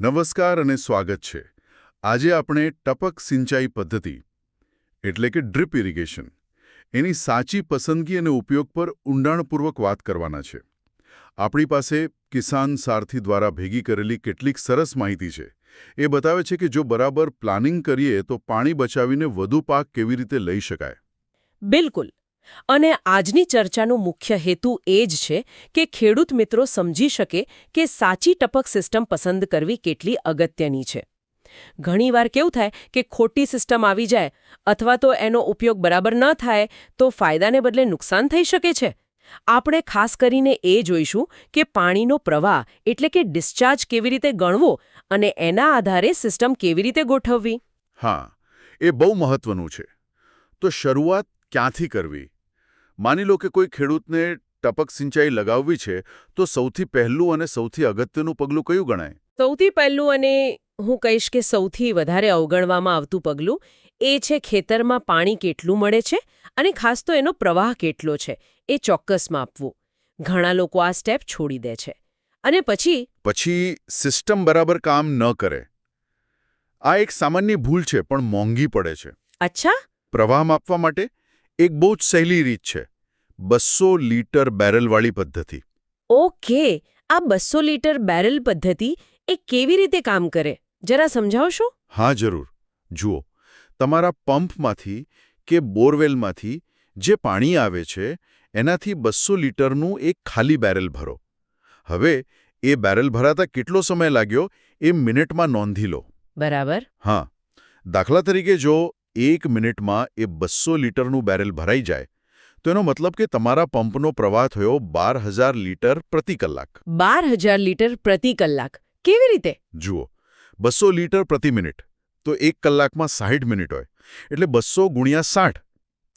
નમસ્કાર અને સ્વાગત છે. આજે આપણે ટપક સિંચાઈ પદ્ધતિ, એટલે કે ડ્રીપ ઇરિગેશન, એની સાચી પસંદગી અને ઉપયોગ પર ઊંડાણપૂર્વક વાત કરવાના છે. આપણી પાસે કિસાન સારથી દ્વારા ભેગી કરેલી કેટલીક સરસ માહિતી છે. એ બતાવે છે કે જો બરાબર પ્લાનિંગ કરીએ તો પાણી બચાવીને વધુ પાક કેવી રીતે લઈ શકાય? બિલકુલ. અને આજની ચર્ચાનો મુખ્ય હેતુ એ જ છે કે ખેડૂત મિત્રો સમજી શકે કે સાચી ટપક સિસ્ટમ પસંદ કરવી કેટલી અગત્યની છે. ઘણીવાર કેવું થાય કે ખોટી સિસ્ટમ આવી જાય અથવા તો એનો ઉપયોગ બરાબર ન થાય તો ફાયદાને બદલે નુકસાન થઈ શકે છે. આપણે ખાસ કરીને એ જોઈશું કે પાણીનો પ્રવાહ એટલે કે ડિસ્ચાર્જ કેવી રીતે ગણવો અને એના આધારે સિસ્ટમ કેવી રીતે ગોઠવવી. હા, એ બહુ મહત્વનું છે. તો શરૂઆત ક્યાંથી કરવી? માની લો કે કોઈ ખેડૂતને ટપક સિંચાઈ લગાવવી છે તો સૌથી પહેલું અને સૌથી અગત્યનું પગલું કયું ગણાય? સૌથી પહેલું અને હું કહીશ કે સૌથી વધારે અવગણવામાં આવતું પગલું એ છે ખેતરમાં પાણી કેટલું મળે છે અને ખાસ તો એનો પ્રવાહ કેટલો છે એ ચોક્કસ માપવું. ઘણા લોકો આ સ્ટેપ છોડી દે છે. અને પછી પછી સિસ્ટમ બરાબર કામ ન કરે. આ એક સામાન્ય ભૂલ છે પણ મોંઘી પડે છે. અચ્છા. પ્રવાહ માપવા માટે એક બહુ જ સહેલી રીત છે. બસો લીટર બેરલવાળી પદ્ધતિ. ઓકે આ બસો લીટર બેરલ પદ્ધતિ એ કેવી રીતે કામ કરે? જરા સમજાવશો? હા જરૂર. જુઓ તમારા પંપમાંથી કે બોરવેલમાંથી જે પાણી આવે છે એનાથી બસો લીટરનું એક ખાલી બેરલ ભરો. હવે એ બેરલ ભરાતા કેટલો સમય લાગ્યો એ મિનિટમાં નોંધી લો. બરાબર. હા. દાખલા તરીકે જો એક મિનિટમાં એ બસો લીટરનું બેરલ ભરાઈ જાય તો એનો મતલબ કે તમારા પંપનો પ્રવાહ થયો બાર હજાર લીટર પ્રતિ કલાક. બાર હજાર લીટર પ્રતિ કલાક. કેવી રીતે? જુઓ બસો લીટર પ્રતિ મિનિટ તો એક કલાકમાં સાહીઠ મિનિટ હોય. એટલે બસો ગુણ્યા સાઠ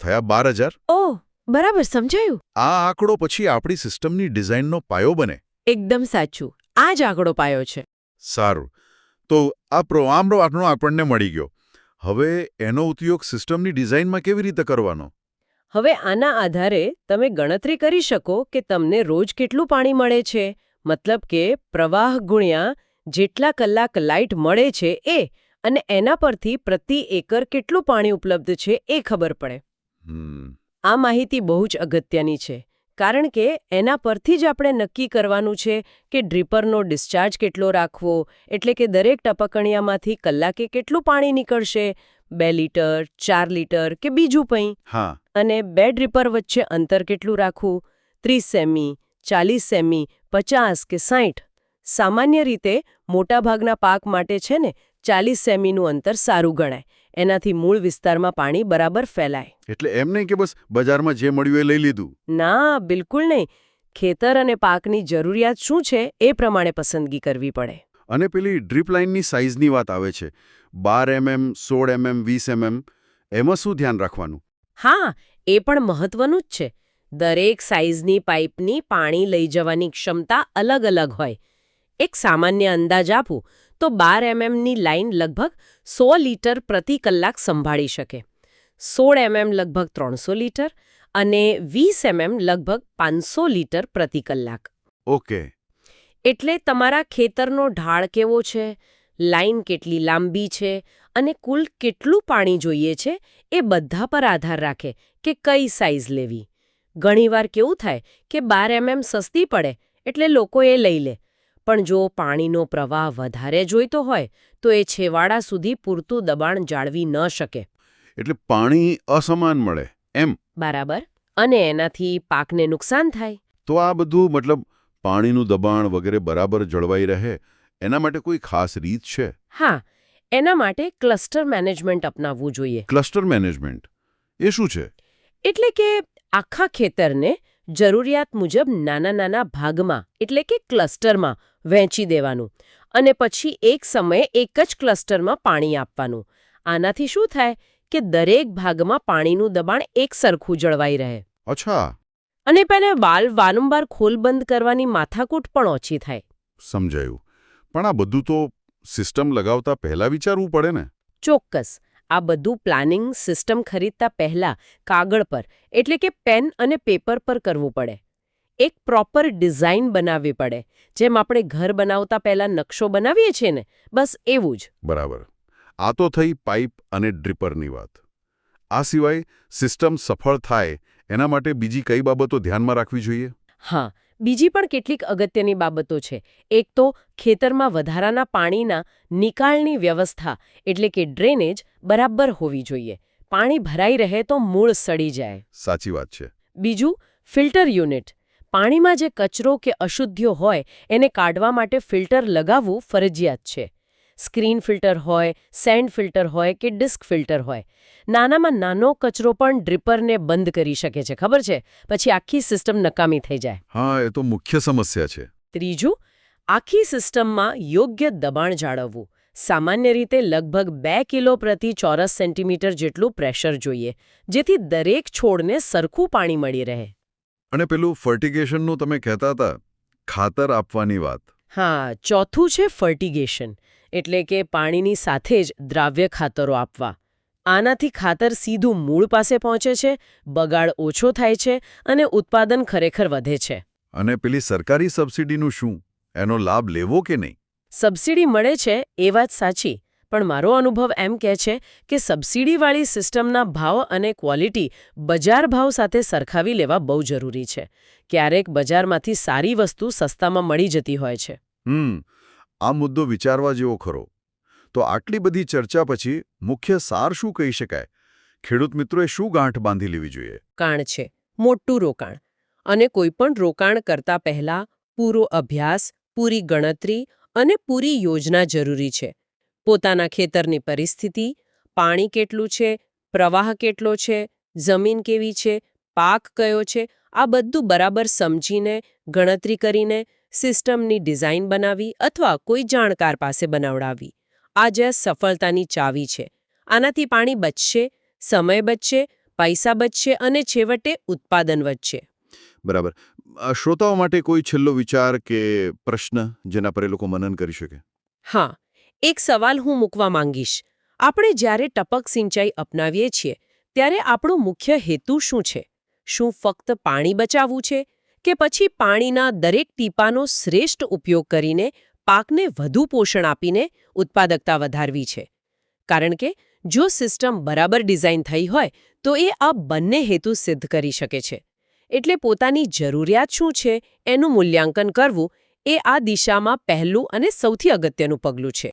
થયા બાર હજાર. ઓહ બરાબર સમજાયું. આ આંકડો પછી આપણી સિસ્ટમની ડિઝાઇનનો પાયો બને. એકદમ સાચું. આ જ આંકડો પાયો છે. સારું. તો આ પ્રોગ્રામનો આંકડો આપણને મળી ગયો. હવે એનો ઉપયોગ સિસ્ટમની ડિઝાઇનમાં કેવી રીતે કરવાનો? હવે આના આધારે તમે ગણતરી કરી શકો કે તમને રોજ કેટલું પાણી મળે છે. મતલબ કે પ્રવાહ ગુણ્યા જેટલા કલાક લાઇટ મળે છે એ અને એના પરથી પ્રતિ એકર કેટલું પાણી ઉપલબ્ધ છે એ ખબર પડે. આ માહિતી બહુ જ અગત્યની છે કારણ કે એના પરથી જ આપણે નક્કી કરવાનું છે કે ડ્રીપરનો ડિસ્ચાર્જ કેટલો રાખવો એટલે કે દરેક ટપકણિયામાંથી કલાકે કેટલું પાણી નીકળશે બે લીટર ચાર લીટર કે બીજું કંઈ? હા. અને બે ડ્રીપર વચ્ચે અંતર કેટલું રાખવું? ત્રીસ સેમી ચાલીસ સેમી પચાસ કે સાઠ સામાન્ય રીતે મોટાભાગના પાક માટે છે ને ચાલીસ સેમીનું અંતર સારું ગણાય. એનાથી મૂળ વિસ્તારમાં પાણી બરાબર ફેલાય. એટલે એમ નહીં કે બસ બજારમાં જે મળ્યું એ લઈ લીધું? ના બિલકુલ નહીં. ખેતર અને પાકની જરૂરિયાત શું છે એ પ્રમાણે પસંદગી કરવી પડે. અને પેલી ડ્રીપ લાઇનની સાઇઝની વાત આવે છે. બાર એમએમ સોળ એમએમ વીસ એમએમ એમાં શું ધ્યાન રાખવાનું? હા એ પણ મહત્વનું જ છે. દરેક સાઇઝની પાઇપની પાણી લઈ જવાની ક્ષમતા અલગ અલગ હોય. એક સામાન્ય અંદાજ આપું તો બાર એમએમની લાઇન લગભગ સો લીટર પ્રતિ કલાક સંભાળી શકે. સોળ એમએમ લગભગ ત્રણસો લીટર અને વીસ એમએમ લગભગ પાંચસો લીટર પ્રતિ કલાક. ઓકે. એટલે તમારા ખેતરનો ઢાળ કેવો છે? લાઇન કેટલી લાંબી છે? અને કુલ કેટલું પાણી જોઈએ છે? એ બધા પર આધાર રાખે કે કઈ સાઇઝ લેવી. ઘણીવાર કેવું થાય કે બાર એમએમ સસ્તી પડે એટલે લોકો એ લઈ લે. પણ જો પાણીનો પ્રવાહ વધારે જોઈતો હોય તો એ છેવાડા સુધી પૂરતું દબાણ જાળવી ન શકે. એટલે પાણી અસમાન મળે એમ? બરાબર. અને એનાથી પાકને નુકસાન થાય. તો આ બધું મતલબ પાણીનું દબાણ વગેરે બરાબર જળવાઈ રહે એના માટે કોઈ ખાસ રીત છે? હા એના માટે ક્લસ્ટર મેનેજમેન્ટ અપનાવવું જોઈએ. Cluster management? એ શું છે? એટલે કે આખા ખેતરને જરૂરિયાત મુજબ નાના નાના ભાગમાં એટલે કે ક્લસ્ટરમાં વહેંચી દેવાનું અને પછી એક સમયે એક જ ક્લસ્ટરમાં પાણી આપવાનું. આનાથી શું થાય કે દરેક ભાગમાં પાણીનું દબાણ એક સરખું જળવાઈ રહે. અચ્છા. અને પહેલે વાલ વારંવાર ખોલબંધ કરવાની માથાકૂટ પણ ઓછી થાય. સમજાયું. પણ આ બધું તો સિસ્ટમ લગાવતા પહેલા વિચારવું પડે ને? ચોક્કસ. આ બધું પ્લાનિંગ સિસ્ટમ ખરીદતા પહેલા કાગળ પર એટલે કે પેન અને પેપર પર કરવું પડે. એક પ્રોપર ડિઝાઇન બનાવવી પડે. જેમ આપણે ઘર બનાવતા પહેલા નકશો બનાવીએ છીએ ને બસ એવું જ. બરાબર. આ તો થઈ પાઇપ અને ડ્રીપરની વાત. આ સિવાય સિસ્ટમ સફળ થાય એના માટે બીજી કઈ બાબતો ધ્યાનમાં રાખવી જોઈએ? હા બીજી પણ કેટલીક અગત્યની બાબતો છે. એક તો ખેતરમાં વધારાના પાણીના નિકાલની વ્યવસ્થા એટલે કે ડ્રેનેજ બરાબર હોવી જોઈએ. પાણી ભરાઈ રહે તો મૂળ સડી જાય. સાચી વાત છે. બીજું ફિલ્ટર યુનિટ. પાણીમાં જે કચરો કે અશુદ્ધિઓ હોય એને કાઢવા માટે ફિલ્ટર લગાવવું ફરજિયાત છે. સ્ક્રીન ફિલ્ટર હોય સેન્ડ ફિલ્ટર હોય કે ડિસ્ક ફિલ્ટર હોય. નાનામાં નાનો કચરો પણ ડ્રીપરને બંધ કરી શકે છે ખબર છે? પછી આખી સિસ્ટમ નકામી થઈ જાય. હા એ તો મુખ્ય સમસ્યા છે. ત્રીજું આખી સિસ્ટમમાં યોગ્ય દબાણ જાળવવું. સામાન્ય રીતે લગભગ બે કિલો પ્રતિ ચોરસ સેન્ટીમીટર જેટલું પ્રેશર જોઈએ જેથી દરેક છોડને સરખું પાણી મળી રહે. અને પેલું ફર્ટિગેશનનું તમે કહેતા હતા ખાતર આપવાની વાત. હા ચોથું છે ફર્ટિગેશન. એટલે કે પાણીની સાથે જ દ્રાવ્ય ખાતરો આપવા. આનાથી ખાતર સીધું મૂળ પાસે પહોંચે છે બગાડ ઓછો થાય છે અને ઉત્પાદન ખરેખર વધે છે. અને પેલી સરકારી સબસિડીનું શું? એનો લાભ લેવો કે નહીં? સબસિડી મળે છે એ વાત સાચી પણ મારો અનુભવ એમ કહે છે કે સબસિડીવાળી સિસ્ટમના ભાવ અને ક્વોલિટી બજાર ભાવ સાથે સરખાવી લેવા બહુ જરૂરી છે. ક્યારેક બજારમાંથી સારી વસ્તુ સસ્તામાં મળી જતી હોય છે. હમ આ મુદ્દો વિચારવા જેવો ખરો. તો આટલી બધી ચર્ચા પછી મુખ્ય સાર શું કહી શકાય? ખેડૂત મિત્રોએ શું ગાંઠ બાંધી લેવી જોઈએ? કાણ છે. મોટું રોકાણ. અને કોઈપણ રોકાણ કરતા પહેલા પૂરો અભ્યાસ, પૂરી ગણતરી અને પૂરી યોજના જરૂરી છે. પોતાના ખેતરની પરિસ્થિતિ, પાણી કેટલું છે, પ્રવાહ કેટલો છે, જમીન કેવી છે, પાક કયો છે, આ બધું બરાબર સમજીને, ગણતરી કરીને સિસ્ટમની ડિઝાઇન બનાવી અથવા કોઈ જાણકાર પાસે બનાવડાવી. આ જે સફળતાની ચાવી છે. આનાથી પાણી બચશે સમય બચશે પૈસા બચશે અને છેવટે ઉત્પાદન વધશે. બરાબર. શ્રોતાઓ માટે કોઈ છેલ્લો વિચાર કે પ્રશ્ન જેના પર એ લોકો મનન કરી શકે? હા. એક સવાલ હું મૂકવા માંગીશ. આપણે જ્યારે ટપક સિંચાઈ અપનાવીએ છીએ ત્યારે આપણો મુખ્ય હેતુ શું છે? શું ફક્ત પાણી બચાવવું છે? કે પછી પાણીના દરેક ટીપાનો શ્રેષ્ઠ ઉપયોગ કરીને પાકને વધુ પોષણ આપીને ઉત્પાદકતા વધારવી છે. કારણ કે જો સિસ્ટમ બરાબર ડિઝાઇન થઈ હોય, તો એ આ બંને હેતુ સિદ્ધ કરી શકે છે. એટલે પોતાની જરૂરિયાત શું છે એનું મૂલ્યાંકન કરવું એ આ દિશામાં પહેલું અને સૌથી અગત્યનું પગલું છે.